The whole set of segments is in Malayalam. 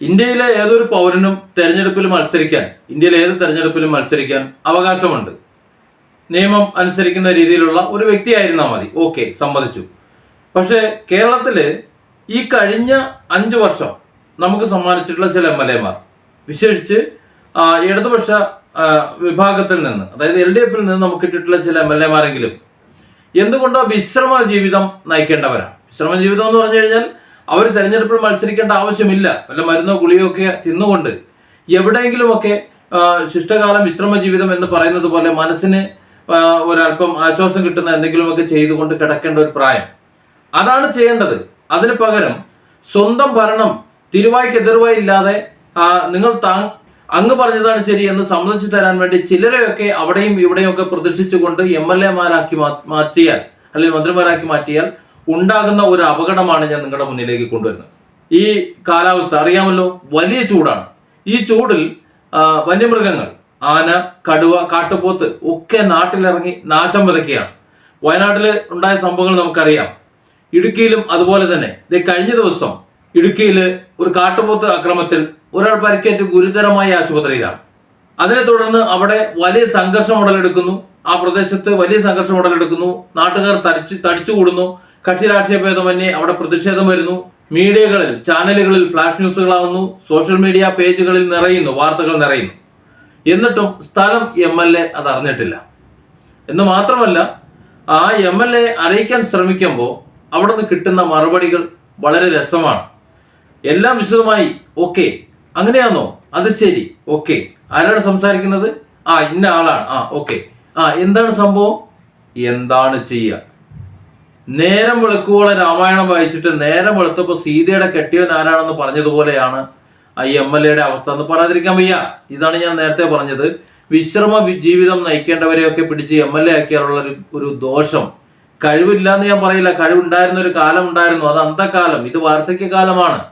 ഇന്ത്യയിലെ ഏതൊരു പൗരനും തെരഞ്ഞെടുപ്പിൽ മത്സരിക്കാൻ ഇന്ത്യയിലെ ഏത് തെരഞ്ഞെടുപ്പിലും മത്സരിക്കാൻ അവകാശമുണ്ട്. നിയമം അനുസരിക്കുന്ന രീതിയിലുള്ള ഒരു വ്യക്തിയായിരുന്നാൽ മതി. ഓക്കെ സമ്മതിച്ചു. പക്ഷേ കേരളത്തിൽ ഈ കഴിഞ്ഞ അഞ്ച് വർഷം നമുക്ക് സമ്മാനിച്ചിട്ടുള്ള ചില എം എൽ എമാർ വിശേഷിച്ച് ഇടതുപക്ഷ വിഭാഗത്തിൽ നിന്ന് അതായത് എൽ ഡി എഫിൽ നിന്ന് നമുക്ക് കിട്ടിയിട്ടുള്ള ചില എം എൽ എമാരെങ്കിലും എന്തുകൊണ്ടോ വിശ്രമ ജീവിതം നയിക്കേണ്ടവരാണ്? വിശ്രമ ജീവിതം എന്ന് പറഞ്ഞു കഴിഞ്ഞാൽ അവർ തെരഞ്ഞെടുപ്പിൽ മത്സരിക്കേണ്ട ആവശ്യമില്ല. വല്ല മരുന്നോ ഗുളിയോ ഒക്കെ തിന്നുകൊണ്ട് എവിടെയെങ്കിലുമൊക്കെ ശിഷ്ടകാലം വിശ്രമ ജീവിതം എന്ന് പറയുന്നത് പോലെ മനസ്സിന് ഒരല്പം ആശ്വാസം കിട്ടുന്ന എന്തെങ്കിലുമൊക്കെ ചെയ്തുകൊണ്ട് കിടക്കേണ്ട ഒരു പ്രായം. അതാണ് ചെയ്യേണ്ടത്. അതിന് പകരം സ്വന്തം ഭരണം തിരുവായ്ക്ക് എതിർവായി ഇല്ലാതെ നിങ്ങൾ താ അങ്ങ് പറഞ്ഞതാണ് ശരി എന്ന് സമ്മതിച്ചു തരാൻ വേണ്ടി ചിലരെയൊക്കെ അവിടെയും ഇവിടെയും ഒക്കെ പ്രതീക്ഷിച്ചുകൊണ്ട് എം എൽ എമാരാക്കി മാറ്റിയാൽ അല്ലെങ്കിൽ മന്ത്രിമാരാക്കി മാറ്റിയാൽ ഉണ്ടാകുന്ന ഒരു അപകടമാണ് ഞാൻ നിങ്ങളുടെ മുന്നിലേക്ക് കൊണ്ടുവരുന്നത്. ഈ കാലാവസ്ഥ അറിയാമല്ലോ വലിയ ചൂടാണ്. ഈ ചൂടിൽ വന്യമൃഗങ്ങൾ ആന കടുവ കാട്ടുപോത്ത് ഒക്കെ നാട്ടിലിറങ്ങി നാശം വിതയ്ക്കുകയാണ്. വയനാട്ടിൽ ഉണ്ടായ സംഭവങ്ങൾ നമുക്കറിയാം. ഇടുക്കിയിലും അതുപോലെ തന്നെ. ദേ കഴിഞ്ഞ ദിവസം ഇടുക്കിയിൽ ഒരു കാട്ടുപോത്ത് അക്രമത്തിൽ ഒരാൾ പരിക്കേറ്റ് ഗുരുതരമായ ആശുപത്രിയിലാണ്. അതിനെ തുടർന്ന് അവിടെ വലിയ സംഘർഷം ഉടലെടുക്കുന്നു. ആ പ്രദേശത്ത് വലിയ സംഘർഷം ഉടലെടുക്കുന്നു. നാട്ടുകാർ തടിച്ചു തടിച്ചുകൂടുന്നു. കക്ഷി രാഷ്ട്രീയ ഭേദമന്യേ അവിടെ പ്രതിഷേധം വരുന്നു. മീഡിയകളിൽ ചാനലുകളിൽ ഫ്ലാഷ് ന്യൂസുകളാവുന്നു. സോഷ്യൽ മീഡിയ പേജുകളിൽ നിറയുന്നു വാർത്തകൾ നിറയുന്നു. എന്നിട്ടും സ്ഥലം എം എൽ എ അത് അറിഞ്ഞിട്ടില്ല. എന്ന് മാത്രമല്ല ആ എം എൽ എ അറിയിക്കാൻ ശ്രമിക്കുമ്പോൾ അവിടെ നിന്ന് കിട്ടുന്ന മറുപടികൾ വളരെ രസമാണ്. എല്ലാം വിശദമായി ഓക്കെ അങ്ങനെയാണോ അത് ശരി ഓക്കെ. ആരാണ് സംസാരിക്കുന്നത്? ആ ഇന്ന ആളാണ്. ആ ഓക്കെ. ആ എന്താണ് സംഭവം? എന്താണ് ചെയ്യുക? നേരം വെളുക്കുവോളം രാമായണം വായിച്ചിട്ട് നേരം വെളുത്തപ്പോൾ സീതയുടെ കെട്ടിയവൻ ആരാണെന്ന് പറഞ്ഞതുപോലെയാണ് ഈ എം എൽ എയുടെ അവസ്ഥ എന്ന് പറയാതിരിക്കാൻ വയ്യ. ഇതാണ് ഞാൻ നേരത്തെ പറഞ്ഞത്. വിശ്രമ ജീവിതം നയിക്കേണ്ടവരെയൊക്കെ പിടിച്ച് എം എൽ എ ആക്കിയാലുള്ള ഒരു ഒരു ദോഷം. കഴിവില്ല എന്ന് ഞാൻ പറയില്ല. കഴിവുണ്ടായിരുന്ന ഒരു കാലം ഉണ്ടായിരുന്നു. അത് അന്ധകാലം. ഇത് വാർദ്ധക്യകാലമാണ്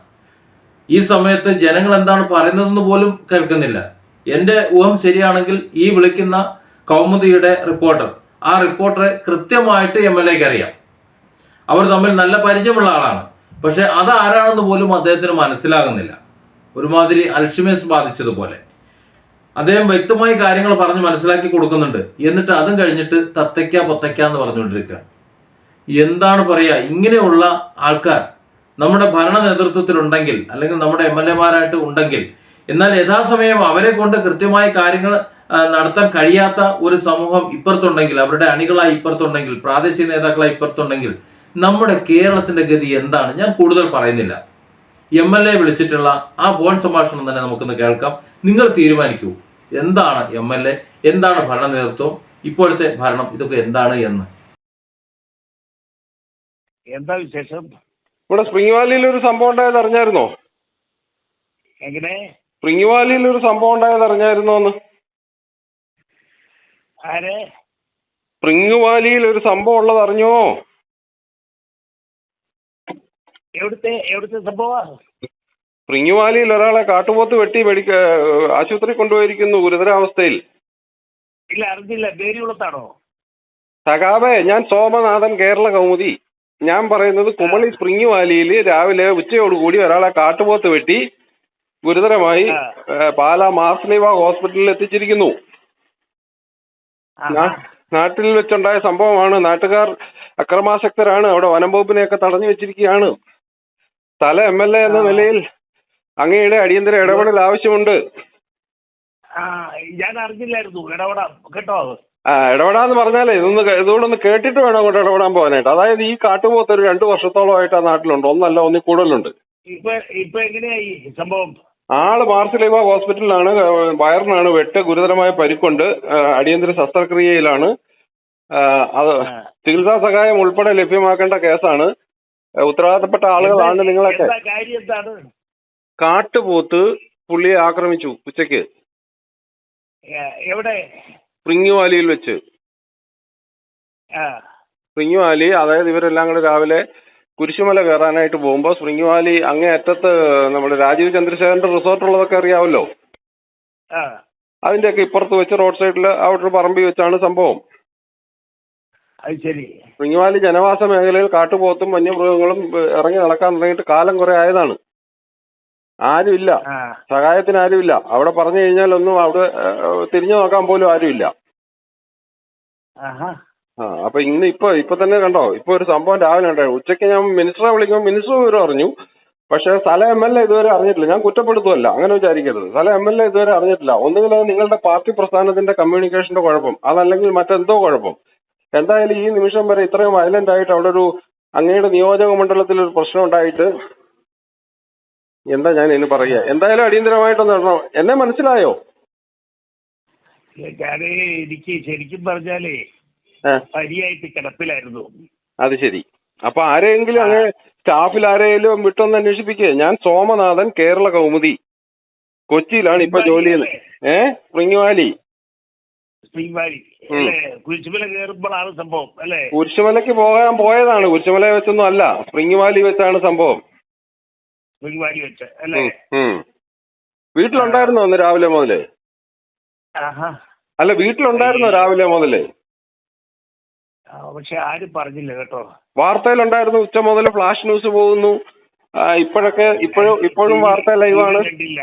ഈ സമയത്ത് ജനങ്ങൾ എന്താണ് പറയുന്നതെന്ന് പോലും കേൾക്കുന്നില്ല. എന്റെ ഊഹം ശരിയാണെങ്കിൽ ഈ വിളിക്കുന്ന കൗമുദിയുടെ റിപ്പോർട്ടർ. ആ റിപ്പോർട്ടറെ കൃത്യമായിട്ട് എം എൽ എക്ക് അറിയാം. അവർ തമ്മിൽ നല്ല പരിചയമുള്ള ആളാണ്. പക്ഷെ അത് ആരാണെന്ന് പോലും അദ്ദേഹത്തിന് മനസ്സിലാകുന്നില്ല. ഒരുമാതിരി അൽഷിമേസ് ബാധിച്ചതുപോലെ. അദ്ദേഹം വ്യക്തമായി കാര്യങ്ങൾ പറഞ്ഞ് മനസ്സിലാക്കി കൊടുക്കുന്നുണ്ട്. എന്നിട്ട് അതും കഴിഞ്ഞിട്ട് തത്തയ്ക്ക പൊത്തയ്ക്ക എന്ന് പറഞ്ഞുകൊണ്ടിരിക്കുക. എന്താണ് പറയുക ഇങ്ങനെയുള്ള ആൾക്കാർ നമ്മുടെ ഭരണ നേതൃത്വത്തിലുണ്ടെങ്കിൽ അല്ലെങ്കിൽ നമ്മുടെ എം എൽ എമാരായിട്ട് ഉണ്ടെങ്കിൽ എന്നാൽ യഥാസമയം അവരെ കൊണ്ട് കൃത്യമായ കാര്യങ്ങൾ നടത്താൻ കഴിയാത്ത ഒരു സമൂഹം ഇപ്പുറത്തുണ്ടെങ്കിൽ അവരുടെ അണികളായി ഇപ്പുറത്തുണ്ടെങ്കിൽ പ്രാദേശിക നേതാക്കളായി ഇപ്പുറത്തുണ്ടെങ്കിൽ നമ്മുടെ കേരളത്തിന്റെ ഗതി എന്താണ്? ഞാൻ കൂടുതൽ പറയുന്നില്ല. എം എൽ എ വിളിച്ചിട്ടുള്ള ആ ഫോൺ സംഭാഷണം തന്നെ നമുക്കൊന്ന് കേൾക്കാം. നിങ്ങൾ തീരുമാനിക്കൂ. എന്താണ് എം എൽ എ എന്താണ് ഭരണ നേതൃത്വം? ഇപ്പോഴത്തെ ഭരണം ഇതൊക്കെ എന്താണ് എന്ന്. എന്താ വിശേഷം? ഇവിടെ സ്പ്രിംഗ് വാലിയിൽ ഒരു സംഭവം ഉണ്ടായത് അറിഞ്ഞായിരുന്നോ? എങ്ങനെ? സ്പ്രിംഗ് വാലിയിൽ ഒരു സംഭവം ഉണ്ടായത് അറിഞ്ഞായിരുന്നോ എന്ന്? ആരെ? സ്പ്രിംഗ് വാലിയിൽ ഒരു സംഭവം ഉള്ളത് അറിഞ്ഞോ? എവിടുത്തെ എവിടുത്തെ സംഭവം സ്പ്രിംഗ് വാലിയിൽ ഒരാളെ കാട്ടുപോത്ത് വെട്ടി മെഡിക്ക ആശുപത്രി കൊണ്ടുപോയിരിക്കുന്നു ഗുരുതരാവസ്ഥയിൽ. ഇല്ല അറിഞ്ഞില്ല. പേരുകുളത്താണോ? സഖാബേ ഞാൻ സോമനാഥൻ കേരള കൗമുദി. ഞാൻ പറയുന്നത് കുമളി സ്പ്രിംഗ് വാലിയിൽ രാവിലെ ഉച്ചയോടുകൂടി ഒരാളെ കാട്ടുപോത്ത് വെട്ടി ഗുരുതരമായി പാലാ മാർസ്ലീവ ഹോസ്പിറ്റലിൽ എത്തിച്ചിരിക്കുന്നു. നാട്ടിൽ വെച്ചുണ്ടായ സംഭവമാണ്. നാട്ടുകാർ അക്രമാസക്തരാണ്. അവിടെ വനം വകുപ്പിനെയൊക്കെ തടഞ്ഞു വെച്ചിരിക്കുകയാണ്. സ്ഥല എം എൽ എ എന്ന നിലയിൽ അങ്ങയുടെ അടിയന്തര ഇടപെടൽ ആവശ്യമുണ്ട്. ആ ഞാൻ അറിഞ്ഞില്ലായിരുന്നു. ഇടപെടാം. കേട്ടോ? ആ ഇടപെടാന്ന് പറഞ്ഞാലേ ഇതൊന്ന് ഇതുകൂടെ ഒന്ന് കേട്ടിട്ട് വേണം അങ്ങോട്ട് ഇടപെടാൻ പോകാനായിട്ട്. അതായത് ഈ കാട്ടുപോത്ത് ഒരു രണ്ടു വർഷത്തോളമായിട്ട് ആ നാട്ടിലുണ്ട്. ഒന്നല്ല ഒന്നി കൂടുതലുണ്ട്. ഇപ്പൊ ഇപ്പൊ എങ്ങനെയായി സംഭവം? ആൾ മാർസിലേവ ഹോസ്പിറ്റലിലാണ് വയറിനാണ് വെട്ട് ഗുരുതരമായ പരിക്കുണ്ട്. അടിയന്തര ശസ്ത്രക്രിയയിലാണ്. അത് ചികിത്സാ സഹായം ഉൾപ്പെടെ ലഭ്യമാക്കേണ്ട കേസാണ്. ഉത്തരവാദിത്തപ്പെട്ട ആളുകളാണ് നിങ്ങളൊക്കെ. എന്താ കാര്യം എന്താണ്? കാട്ടുപോത്ത് പുള്ളിയെ ആക്രമിച്ചു ഉച്ചയ്ക്ക്. എവിടെ? പ്രിങ്ങുവാലിയിൽ വാലിയിൽ വെച്ച്. സ്പ്രിങ്ങുവാലി അതായത് ഇവരെല്ലാം കൂടെ രാവിലെ കുരിശുമല കയറാനായിട്ട് പോകുമ്പോൾ സ്പ്രിങ്ങുവാലി വാലി അങ്ങേ അറ്റത്ത് നമ്മുടെ രാജീവ് ചന്ദ്രശേഖരന്റെ റിസോർട്ട് ഉള്ളതൊക്കെ അറിയാമല്ലോ അതിന്റെയൊക്കെ ഇപ്പുറത്ത് വെച്ച് റോഡ് സൈഡിൽ അവിടെ പറമ്പിൽ വെച്ചാണ് സംഭവം. അത് ശരി. ജനവാസ മേഖലയിൽ കാട്ടുപോത്തും വന്യമൃഗങ്ങളും ഇറങ്ങി നടക്കാൻ തുടങ്ങിയിട്ട് കാലം കുറെ ആയതാണ്. ആരുമില്ല. സഹായത്തിന് ആരുമില്ല. അവിടെ പറഞ്ഞു കഴിഞ്ഞാൽ ഒന്നും അവിടെ തിരിഞ്ഞു നോക്കാൻ പോലും ആരുമില്ല. ആ അപ്പൊ ഇന്ന് ഇപ്പൊ ഇപ്പൊ തന്നെ കണ്ടോ? ഇപ്പൊ ഒരു സംഭവം രാവിലെ ഉണ്ടായി. ഉച്ചയ്ക്ക് ഞാൻ മിനിസ്റ്ററെ വിളിക്കുമ്പോൾ മിനിസ്റ്റർ വിവരം അറിഞ്ഞു. പക്ഷെ സ്ഥല എം എൽ എ ഇതുവരെ അറിഞ്ഞിട്ടില്ല. ഞാൻ കുറ്റപ്പെടുത്തുമല്ല അങ്ങനെ വിചാരിക്കരുത്. സ്ഥല എം എൽ എ ഇതുവരെ അറിഞ്ഞിട്ടില്ല. ഒന്നുകിൽ അത് നിങ്ങളുടെ പാർട്ടി പ്രസ്ഥാനത്തിന്റെ കമ്മ്യൂണിക്കേഷന്റെ കുഴപ്പം. അതല്ലെങ്കിൽ മറ്റെന്തോ കുഴപ്പം. എന്തായാലും ഈ നിമിഷം വരെ ഇത്രയും വയലന്റ് ആയിട്ട് അവിടെ ഒരു അങ്ങയുടെ നിയോജക മണ്ഡലത്തിൽ ഒരു പ്രശ്നം ഉണ്ടായിട്ട് എന്താ ഞാൻ ഇനി പറയുക? എന്തായാലും അടിയന്തരമായിട്ടൊന്ന് ഇടണം എന്നെ മനസ്സിലായോ? ഞാൻ എനിക്ക് ശരിക്കും പറഞ്ഞാലേ കിടപ്പിലായിരുന്നു. അത് ശരി. അപ്പൊ ആരെങ്കിലും അങ്ങനെ സ്റ്റാഫിൽ ആരെങ്കിലും വിട്ടൊന്ന് അന്വേഷിപ്പിക്കേ. ഞാൻ സോമനാഥൻ കേരള കൗമുദി. കൊച്ചിയിലാണ് ഇപ്പൊ ജോലി ചെയ്യുന്നത്. ഏഹ് സ്പ്രിംഗ് വാലി സ്പ്രിംഗ് വാലി ഉം. അല്ലേ? കുരിശുമല കയറുമ്പോഴാണ് സംഭവം അല്ലേ? കുരിശുമലയ്ക്ക് പോകാൻ പോയതാണ്. കുരിശുമല വെച്ചൊന്നും അല്ല. സ്പ്രിംഗ് വാലി വെച്ചാണ് സംഭവം. സ്പ്രിംഗ് വാലി വെച്ച് അല്ലേ. വീട്ടിലുണ്ടായിരുന്നോ അന്ന് രാവിലെ മുതലേ? അല്ല വീട്ടിലുണ്ടായിരുന്നോ രാവിലെ മുതലേ? പക്ഷെ ആരും പറഞ്ഞില്ല കേട്ടോ. വാർത്തയിലുണ്ടായിരുന്നു ഉച്ച മുതൽ ഫ്ലാഷ് ന്യൂസ് പോകുന്നു. ഇപ്പോഴൊക്കെ ഇപ്പോഴും ഇപ്പോഴും വാർത്ത ലൈവാണ്. കണ്ടില്ല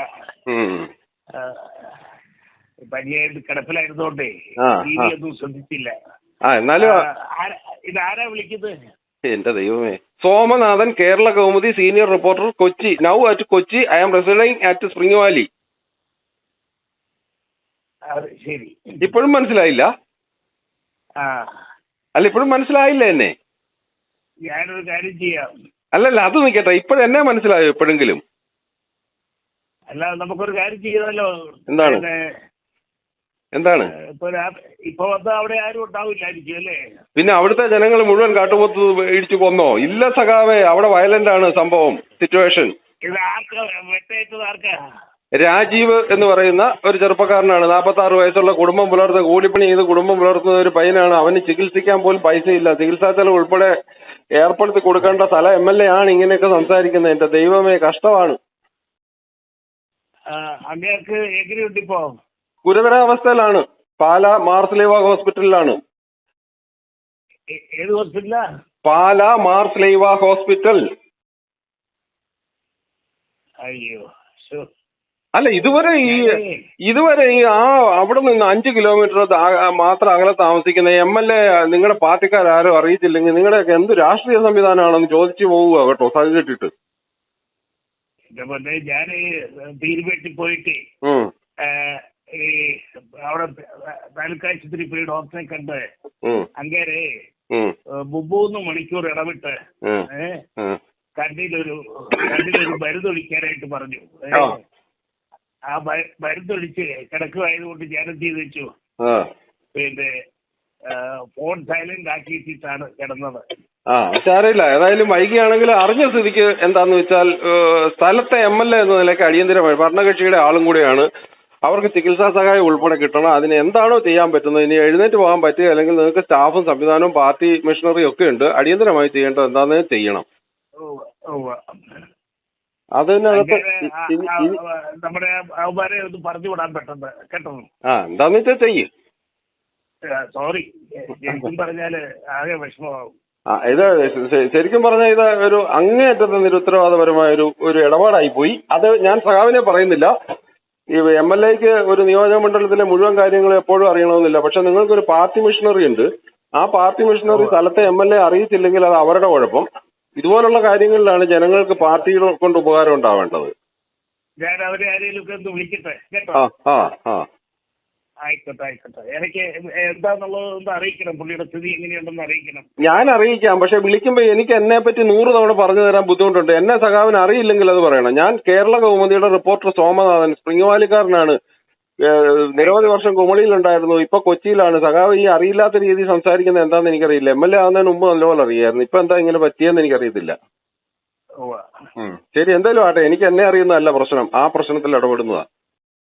പനിയായിട്ട് കിടപ്പിലായിരുന്നോണ്ടേ ഒന്നും ശ്രദ്ധിച്ചില്ല. ആ എന്നാലും ഇതാരാ വിളിക്കുന്നത്? എന്റെ ദൈവമേ. Somanathan Kerala Kaumudi senior reporter Kochi. Now at Kochi. I am residing at spring valley. ശരി. ഇപ്പോഴും മനസ്സിലായില്ല? അല്ല ഇപ്പോഴും മനസ്സിലായില്ല എന്നെ. ഞാനൊരു കാര്യം ചെയ്യാം. അല്ലല്ല അത് നിക്കട്ടെ. ഇപ്പോഴും എന്നെ മനസ്സിലായോ എപ്പോഴെങ്കിലും? അല്ല നമുക്കൊരു കാര്യം ചെയ്താലോ എന്താണ്? എന്താണ്? ഇപ്പൊ അവിടെ ആരും ഉണ്ടാവില്ലായിരിക്കും അല്ലേ? പിന്നെ അവിടുത്തെ ജനങ്ങൾ മുഴുവൻ കാട്ടുപോത്ത് ഇടിച്ചു കൊന്നോ? ഇല്ല സഖാവേ അവിടെ വയലന്റ് ആണ് സംഭവം സിറ്റുവേഷൻ ഇത് ആർക്കാ വെട്ടേറ്റത് ആർക്കാ? രാജീവ് എന്ന് പറയുന്ന ഒരു ചെറുപ്പക്കാരനാണ് നാൽപ്പത്തി ആറ് വയസ്സുള്ള കുടുംബം പുലർത്തുന്ന കൂലിപ്പണി ചെയ്ത് കുടുംബം പുലർത്തുന്ന ഒരു പയ്യനാണ്. അവന് ചികിത്സിക്കാൻ പോലും പൈസയില്ല. ചികിത്സാ ചെലവ് ഉൾപ്പെടെ ഏർപ്പെടുത്തി കൊടുക്കേണ്ട സ്ഥല എം എൽ എ ആണ് ഇങ്ങനെയൊക്കെ സംസാരിക്കുന്നത്. എന്റെ ദൈവമേ കഷ്ടമാണ്. അങ്ങേക്ക് അങ്ങേർക്ക് എങ്ങനെയുണ്ട് ഇപ്പോ? ഗുരുതരാവസ്ഥയിലാണ്. പാല മാർസ്ലീവ ഹോസ്പിറ്റലിലാണ്. ഏത് ഹോസ്പിറ്റലാ? പാല മാർസ്ലീവ ഹോസ്പിറ്റൽ. അയ്യോ. അല്ല ഇതുവരെ ഈ ഇതുവരെ ഈ ആ അവിടെ നിന്ന് അഞ്ച് കിലോമീറ്റർ മാത്രം അകലെ താമസിക്കുന്ന എം എൽ എ നിങ്ങളുടെ പാർട്ടിക്കാരും അറിയിച്ചില്ലെങ്കിൽ നിങ്ങളുടെയൊക്കെ എന്ത് രാഷ്ട്രീയ സംവിധാനമാണെന്ന് ചോദിച്ചു പോവുക കേട്ടോ സഹിച്ചിട്ടിട്ട് ഞാൻ ഞാൻ പോയിട്ട് ഈ അവിടെ താലൂക്കാശുപത്രി പോയി ഡോക്ടറെ കണ്ട് അങ്ങേരെ ഉം, മുമ്മൂന്ന് മണിക്കൂർ ഇടവിട്ട്. കണ്ണിലൊരു കണ്ണിലൊരു മരുന്നൊഴിക്കാനായിട്ട് പറഞ്ഞു. ആ. മരുന്നൊഴിച്ച് കിടക്കുമായതുകൊണ്ട് ഞാൻ എന്ത് ചെയ്ത് വെച്ചു? പിന്നെ ഫോൺ സൈലന്റ് ആക്കിയിട്ടാണ് കിടന്നത്. ആ സാരമില്ല ഏതായാലും വൈകിയാണെങ്കിൽ അറിഞ്ഞ സ്ഥിതിക്ക് എന്താന്ന് വെച്ചാൽ സ്ഥലത്തെ എം എൽ എ എന്ന നിലയ്ക്ക് അടിയന്തരമായി ഭരണകക്ഷിയുടെ ആളും കൂടെയാണ് അവർക്ക് ചികിത്സാ സഹായം ഉൾപ്പെടെ കിട്ടണം. അതിന് എന്താണോ ചെയ്യാൻ പറ്റുന്നത്? ഇനി എഴുന്നേറ്റ് പോകാൻ പറ്റുക അല്ലെങ്കിൽ നിങ്ങൾക്ക് സ്റ്റാഫും സംവിധാനവും പാർട്ടി മിഷനറിയും ഒക്കെ ഉണ്ട്. അടിയന്തരമായി ചെയ്യേണ്ടത് എന്താണെന്ന് ചെയ്യണം. അതിനകത്ത് ആ- ഇ- ആ- ഇ- ആ, നമ്മുടെ ഒന്ന് പറഞ്ഞു വിടാൻ പെട്ടെന്ന് കേട്ടോ? ആ എന്താന്ന് വെച്ചാൽ ചെയ്യ്. സോറി. ശരിക്കും പറഞ്ഞാൽ ആകെ വിഷമമാവും. ഇത് ശരിക്കും പറഞ്ഞാൽ ഇത് ഒരു അങ്ങേയറ്റത്തെ നിരുത്തരവാദപരമായ ഒരു ഒരു ഇടപാടായി പോയി അത് ഞാൻ സഖാവിനെ പറയുന്നില്ല. ഈ എം എൽ എക്ക് ഒരു നിയോജക മണ്ഡലത്തിലെ മുഴുവൻ കാര്യങ്ങളും എപ്പോഴും അറിയണമെന്നില്ല. പക്ഷെ നിങ്ങൾക്കൊരു പാർട്ടി മിഷണറി ഉണ്ട്. ആ പാർട്ടി മിഷണറി സ്ഥലത്തെ എം എൽ എ അറിയിച്ചില്ലെങ്കിൽ അത് അവരുടെ കുഴപ്പം. ഇതുപോലുള്ള കാര്യങ്ങളിലാണ് ജനങ്ങൾക്ക് പാർട്ടികൾ കൊണ്ട് ഉപകാരം ഉണ്ടാവേണ്ടത്. ഞാൻ അവരെ ആരെങ്കിലും ഒക്കെ ഒന്ന് വിളിക്കട്ടെ? കേട്ടോ? ആ ആ ആ. ആയിക്കോട്ടെ ആയിക്കോട്ടെ. എനിക്ക് എന്താന്നുള്ളത് ഒന്ന് അറിയിക്കണം. പുള്ളിയുടെ സ്ഥിതി എങ്ങനെയുണ്ടെന്ന് അറിയിക്കണം. ഞാൻ അറിയിക്കാം. പക്ഷെ വിളിക്കുമ്പോ എനിക്ക് എന്നെ പറ്റി നൂറ് തവണ പറഞ്ഞു തരാൻ ബുദ്ധിമുട്ടുണ്ട്. എന്നെ സഖാവിന് അറിയില്ലെങ്കിൽ അത് പറയണം. ഞാൻ കേരള കൗമുദിയുടെ റിപ്പോർട്ടർ സോമനാഥൻ സ്പ്രിംഗ് വാലിക്കാരനാണ് നിരവധി വർഷം കുമളിയിലുണ്ടായിരുന്നു. ഇപ്പൊ കൊച്ചിയിലാണ്. സഖാവ് ഈ അറിയില്ലാത്ത രീതിയിൽ സംസാരിക്കുന്നത് എന്താണെന്ന് എനിക്കറിയില്ല. എം എൽ എ ആവുന്നതിന് മുമ്പ് നല്ലപോലെ അറിയായിരുന്നു. ഇപ്പൊ എന്താ ഇങ്ങനെ പറ്റിയെന്ന് എനിക്കറിയത്തില്ല. ശരി എന്തായാലും ആട്ടെ. എനിക്ക് എന്നെ അറിയുന്നതല്ല പ്രശ്നം. ആ പ്രശ്നത്തിൽ ഇടപെടുന്നതാ.